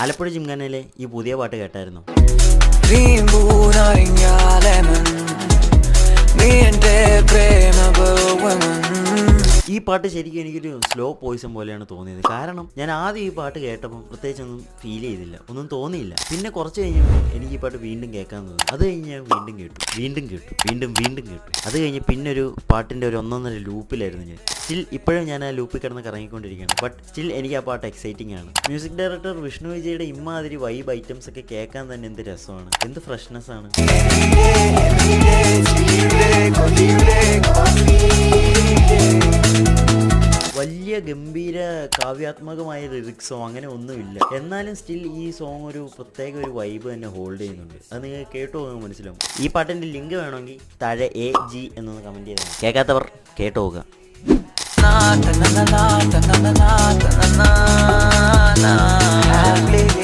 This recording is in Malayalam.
ആലപ്പുഴ ജിംഖാനയിലെ ഈ പുതിയ പാട്ട് കേട്ടായിരുന്നു? ഈ പാട്ട് ശരിക്കും എനിക്കൊരു സ്ലോ പോയിസൺ പോലെയാണ് തോന്നിയത്. കാരണം ഞാൻ ആദ്യം ഈ പാട്ട് കേട്ടപ്പോൾ പ്രത്യേകിച്ചൊന്നും ഫീൽ ചെയ്തില്ല. ഒന്നും തോന്നിയില്ല. പിന്നെ കുറച്ച് കഴിഞ്ഞപ്പോൾ എനിക്ക് ഈ പാട്ട് വീണ്ടും കേൾക്കാൻ തോന്നി. അത് കഴിഞ്ഞ് ഞാൻ വീണ്ടും കേട്ടു. വീണ്ടും കേട്ടു. വീണ്ടും വീണ്ടും കേട്ടു. അത് കഴിഞ്ഞ് പിന്നെ ഒരു പാട്ടിന്റെ ഒരു ഒന്നൊന്നര ലൂപ്പിലായിരുന്നു ഞാൻ. സ്റ്റിൽ ഇപ്പോഴും ഞാൻ ആ ലൂപ്പിൽ കിടന്ന് കറങ്ങിക്കൊണ്ടിരിക്കുകയാണ്. ബട്ട് സ്റ്റിൽ എനിക്ക് ആ പാട്ട് എക്സൈറ്റിംഗ് ആണ്. മ്യൂസിക് ഡയറക്ടർ വിഷ്ണു വിജയുടെ ഇമ്മാതിരി വൈബ് ഐറ്റംസ് ഒക്കെ കേൾക്കാൻ തന്നെ എന്ത് രസമാണ്. എന്ത് ഫ്രഷ്നെസ് ആണ്. ഗംഭീര കാവ്യാത്മകമായ ലിറിക്സോ അങ്ങനെ ഒന്നുമില്ല. എന്നാലും സ്റ്റിൽ ഈ സോങ് ഒരു പ്രത്യേക ഒരു വൈബ് തന്നെ ഹോൾഡ് ചെയ്യുന്നുണ്ട്. അത് നിങ്ങൾ കേട്ടു എന്ന് മനസ്സിലാവും. ഈ പാട്ടിന്റെ ലിങ്ക് വേണമെങ്കിൽ താഴെ എ ജി എന്നൊന്ന് കമന്റ് ചെയ്താൽ കേൾക്കാത്തവർ കേട്ടു